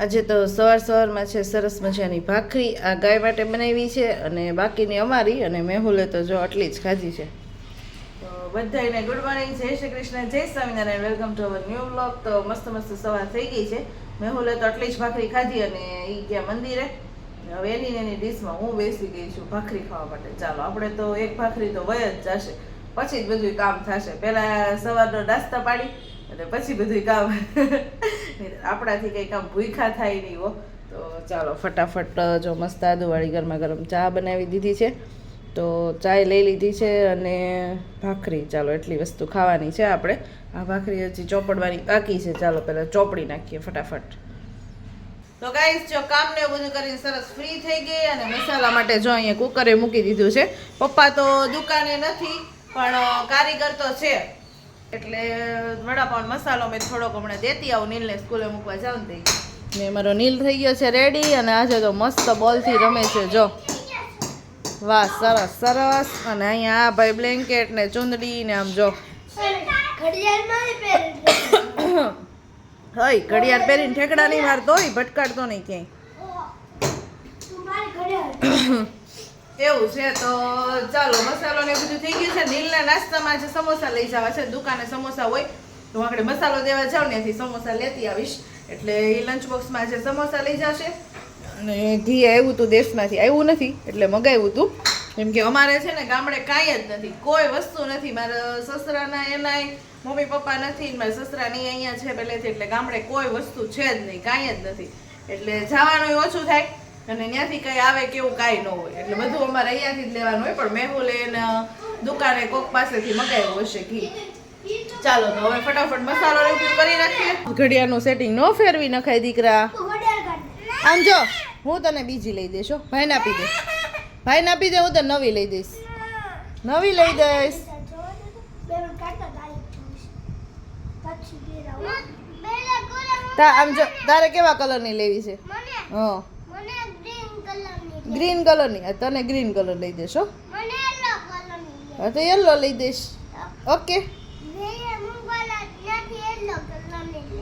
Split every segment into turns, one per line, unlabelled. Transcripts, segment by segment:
આજે તો સવાર સવારમાં છે, સરસ મજાની ભાખરી, આ ગાય માટે બનાવી છે અને બાકીની અમારી અને મેહુલે તો જો આટલી જ ખાધી છે. તો બધાને ગુડ મોર્નિંગ જય શ્રી કૃષ્ણ, જય Swaminarayan welcome to our new blog તો મસ્ત મસ્ત સવાર થઈ ગઈ છે. મેહુલે તો આટલી જ ભાખરી ખાધી અને એ ગયા મંદિરે. હવે એની એની ડીશમાં હું બેસી ગઈ છું ભાખરી ખાવા માટે. ચાલો, આપણે તો એક ભાખરી તો વય જ જશે. પછી જ બધું કામ થશે. પહેલાં સવારનો નાસ્તા પાડી અને પછી બધું કામ. આપણાથી કંઈ કામ ભૂખા થાય નહીં હો. તો ચાલો, ફટાફટ જો મસ્ત આદુવાળી ગરમા ગરમ ચા બનાવી દીધી છે. તો ચાય લઈ લીધી છે અને ભાખરી. ચાલો, એટલી વસ્તુ ખાવાની છે આપણે. આ ભાખરી હજી ચોપડવાની બાકી છે. ચાલો, પહેલાં ચોપડી નાખીએ ફટાફટ. તો ગાઈસ જો કામ ને બધું કરીને સરસ ફ્રી થઈ ગઈ અને મસાલા માટે જો અહીંયા કુકરે મૂકી દીધું છે. પપ્પા તો દુકાને નથી, પણ કારીગર તો છે. એટલે વડાપાઉન મસાલો મેં થોડોક હમણાં દેતી આવું નીલને સ્કૂલે મૂકવા જાઉં તે ને મારો નીલ થઈ ગયો છે રેડી અને આજે તો મસ્ત બોલથી રમે છે જો. વાહ સરસ સરસ. અને અહીંયા આ ભાઈ બ્લેન્કેટ ને ચુંદડી ને આમ જો. હઈ ઘડિયાળ પહેરીને ઠેકડા નહીં મારતો હોય ભટકાડતો નહીં ક્યાંય. એવું છે તો ચાલો, મસાલો ને બધું થઈ ગયું છે. નીલના નાસ્તામાં જે સમોસા લઈ જવા છે, દુકાને સમોસા હોય, તો હું આપણે મસાલો દેવા જાઉં ત્યાંથી સમોસા લેતી આવીશ. એટલે એ લંચ બોક્સમાં જે સમોસા લઈ જશે, અને ઘી આવ્યું હતું દેશમાંથી. આવ્યું નથી, એટલે મગાવ્યું હતું કેમ કે અમારે છે ને ગામડે કાંઈ જ નથી. કોઈ વસ્તુ નથી. મારા સસરાના એનાય મમ્મી પપ્પા નથી મારા સસરાની અહીંયા છે પહેલેથી, એટલે ગામડે કોઈ વસ્તુ છે જ નહીં. કાંઈ જ નથી. એટલે જવાનું ઓછું થાય. અને ત્યાંથી કઈ આવે કેવું કાંઈ ન હોય. એટલે બધું અમારે અહીંયાથી જ લેવાનું હોય પણ મેહુલે એને દુકાને કોક પાસેથી મગાવ્યું હશે ઘી. ચાલો તો હવે ફટાફટ મસાલો ઉપયોગ કરી નાખીએ. ઘડિયાળનું સેટિંગ ન ફેરવી નખાય દીકરા. આમ જો હું તને બીજી લઈ દઈશ. ભાઈને આપી દે. ભાઈને આપી દે હું તને નવી લઈ દઈશ. નવી લઈ દઈશ. તા આમ જો તારે કેવા કલરની લેવી છે? હા. ગ્રીન કલરની આ તને ગ્રીન કલર લઈ દઈશ હો. તો યલો લઈ દઈશ. ઓકે.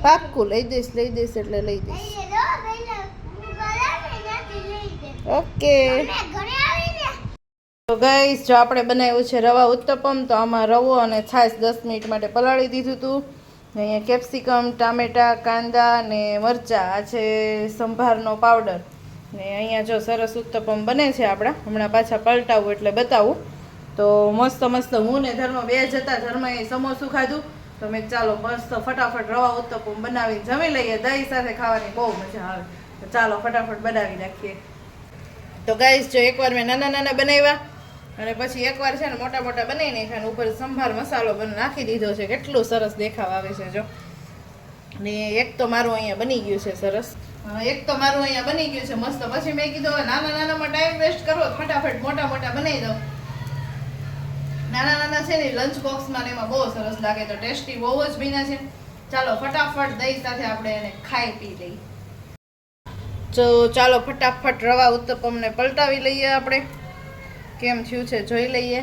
પાક્કું લઈ દઈશ લઈ દઈશ એટલે લઈ દઈશ. ઓકે. તો ગઈશ જો આપણે બનાવ્યું છે રવા ઉત્તપમ તો આમાં રવો અને છાશ દસ મિનિટ માટે પલાળી દીધું હતું ને અહીંયા કેપ્સિકમ ટામેટા કાંદા ને મરચાં આ છે સંભારનો પાવડર ને અહીંયા જો સરસ ઉત્તપમ બને છે આપણા. હમણાં પાછા પલટાવું એટલે બતાવું. તો મસ્ત મસ્ત હું ને ધર્મ બે જતા ધર્મએ સમોસું ખાધું. તો મેં ચાલો મસ્ત ફટાફટ રવા ઉત્તપમ બનાવીને જમી લઈએ. દહીં સાથે ખાવાની બહુ મજા આવે. તો ચાલો ફટાફટ બનાવી નાખીએ. તો ગાઈસ, જો એકવાર મેં નાના નાના બનાવ્યા અને પછી એકવાર છે ને મોટા મોટા બનાવી નાખ્યા ઉપર સંભાર મસાલો નાખી દીધો છે. કેટલું સરસ દેખાવ આવે છે જો. ને એક તો મારું અહીંયા બની ગયું છે સરસ. એક તો મારું અહીંયા બની ગયું છે મસ્ત. પછી મેં કીધું, હવે નાના નાનામાં ટાઈમ વેસ્ટ કરવો ફટાફટ મોટા મોટા બનાવી દઉં. નાના નાના છે ને લંચ બોક્સમાં ને એમાં બહુ સરસ લાગે તો ટેસ્ટી બહુ જ ભીના છે. ચાલો, ફટાફટ દહીં સાથે આપણે એને ખાઈ પી લઈએ. તો ચાલો, ફટાફટ રવા ઉત્તપમને પલટાવી લઈએ આપણે. કેમ થયું છે, જોઈ લઈએ.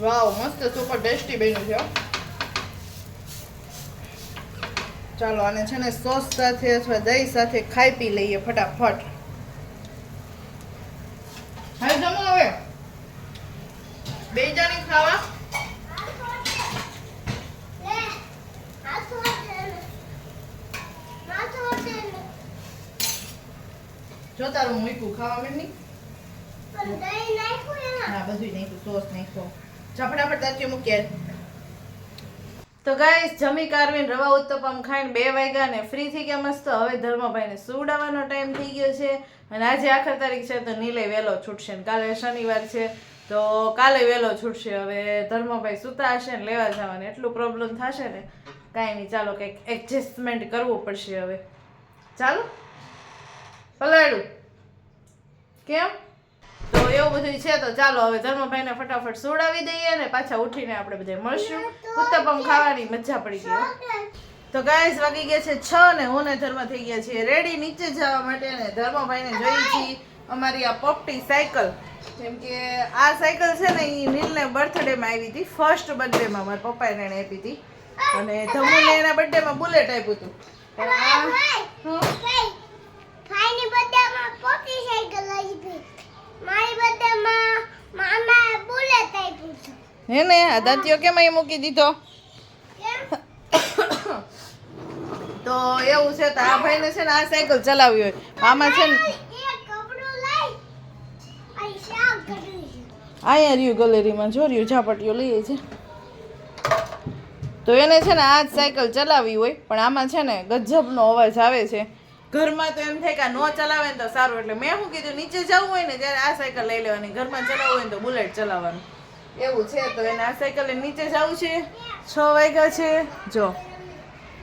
વાવ મસ્ત સુપર ટેસ્ટી બન્યું છે ચાલો આને છે ને સોસ સાથે અથવા દહીં સાથે ખાઈ પી લઈએ ફટાફટ. હવે જમો હવે. બે જાણી ખાવા. જો તારું મૂક્યું ખાવા માંડી? હા બધું નાખ્યું સોસ નાખ્યો. ફટાફટ તાચી મૂકીએ. તો ગાઈસ જમી, કારવીને રવા, ઉત્તપમ ખાઈને બે વાગ્યા ને ફ્રી થઈ ગયા મસ્ત. હવે ધર્મભાઈને સુવડાવવાનો ટાઈમ થઈ ગયો છે. અને આજે આખર તારીખ છે, તો નીલે વહેલો છૂટશે ને કાલે શનિવાર છે, તો કાલે વહેલો છૂટશે. હવે ધર્મભાઈ સુતા હશે ને લેવા જવાને. એટલું પ્રોબ્લેમ થશે ને કાંઈ નહીં. ચાલો કંઈક એડજસ્ટમેન્ટ કરવું પડશે હવે. ચાલો? પલાડું કેમ? તો એવું બધું છે તો ચાલો હવે ધર્મભાઈને ફટાફટ સોડાવી દઈએ ને પાછા ઉઠીને આપણે બધા મળશું. ઉત્તપમ ખાવાની મજા પડી ગઈ તો ગાઈસ વાગી ગયા છે છ ને હું ને ધર્મ થઈ ગયા છીએ. રેડી નીચે જવા માટે ને ધર્મભાઈને જોઈ છીએ અમારી આ પોપટી સાયકલ. કેમ કે આ સાયકલ છે ને એ નીલને બર્થડેમાં આવી હતી. ફર્સ્ટ બર્થડેમાં મારા પપ્પાએ એને આપી હતી. અને ધમુને એના બર્થડેમાં બુલેટ આપ્યું હતું. પણ આ હં?
ભાઈની બર્થડેમાં પોપટી સાયકલ આવી મારી બર્થડેમાં મામાએ બુલેટ આપ્યું છે
હે ને આ દાંતીઓ કેમ અહીં મૂકી દીધો? તો એવું છે તો આ ભાઈને છે ને આ સાયકલ ચલાવી હોય. આમાં છે ને અહીંયા રહ્યું ગેલેરીમાં જો રહ્યું ઝાપટીઓ લઈએ છે. તો એને છે ને આ જ સાયકલ ચલાવી હોય પણ આમાં છે ને ગજબનો અવાજ આવે છે. ઘરમાં તો એમ થાય કે નો ચલાવે ને તો સારું. એટલે મેં શું કીધું નીચે જવું હોય ને ત્યારે આ સાયકલ લઈ લેવાની ઘરમાં ચલાવવું હોય ને તો બુલેટ ચલાવવાનું. એવું છે તો એને આ સાયકલ નીચે જવું છે. છ વાગ્યા છે. જો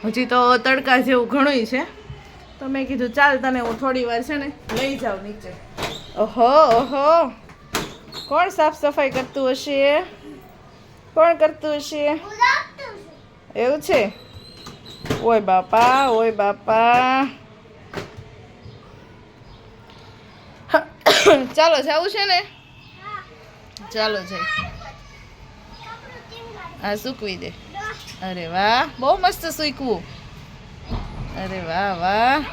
હજી તો તડકા જેવું ઘણું છે. તો મેં કીધું ચાલ તને હું થોડી વાર છે ને લઈ જાઉં નીચે. ઓહો ઓહો. કોણ સાફ સફાઈ કરતું હશે? કોણ કરતું હશે. એવું છે? ઓય બાપા ઓય બાપા. ચાલો, જવું છે ને? ચાલો, જઈ. હા સૂકવી દે. અરે વાહ, બહુ મસ્ત સૂકવું. અરે વાહ વાહ.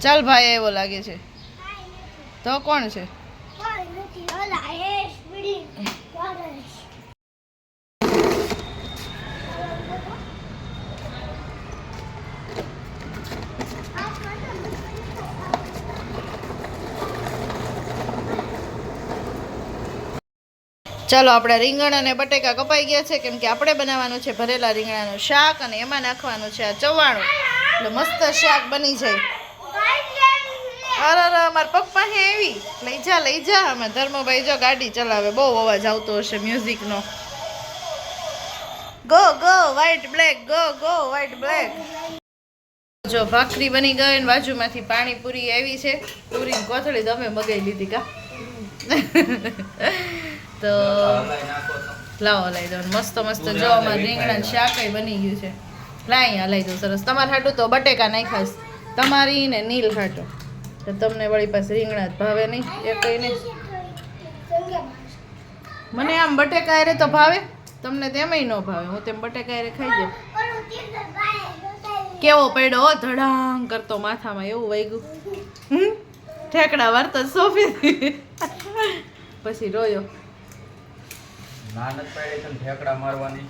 ચાલ ભાઈ એવો લાગે છે. તો કોણ છે
કાંઈ નથી ઓલા એ સ્પીડિંગ કરે છે
ચાલો, આપણે રીંગણ અને બટેકા કપાઈ ગયા છે. કેમ કે આપણે બનાવવાનું છે ભરેલા રીંગણાનું શાક અને એમાં નાખવાનું છે આ ચવાણું. એટલે મસ્ત શાક બની જાય. અરે અમારા મારા પપ્પા હે એવી લઈ જા લઈ જા. અમે ધર્મભાઈ જો ગાડી ચલાવે. બહુ અવાજ આવતો હશે મ્યુઝિકનો. Go go white black go go white black જો ભાખરી બની ગઈ ને બાજુમાંથી પાણી પૂરી આવી છે. પૂરી કોથળી તમે મગાઈ લીધી કા? તો લાવો લઈ દો. મસ્ત મસ્ત. જો અમારે રીંગણા શાકય બની ગયું છે. લાઈ લઈ દઉં સરસ. તમારે હાટું તો બટેકા નાખાશ તમારી ને નીલ હાટું. તો તમને વળી પાસે રીંગણા જ ભાવે નહીં. એ કઈ નહીં મને આમ બટેકા હારે તો ભાવે. તમને તેમાંય ન ભાવે. હું તેમ બટેકા હારે ખાઈ જાઉં. કેવો પડ્યો ધડાંગ કરતો માથામાં એવું વાગ્યું હમ? ઠેકડા વાર્તા સોફી પછી રોયો.
ના નથી પાડી તને ઠેકડા મારવાની.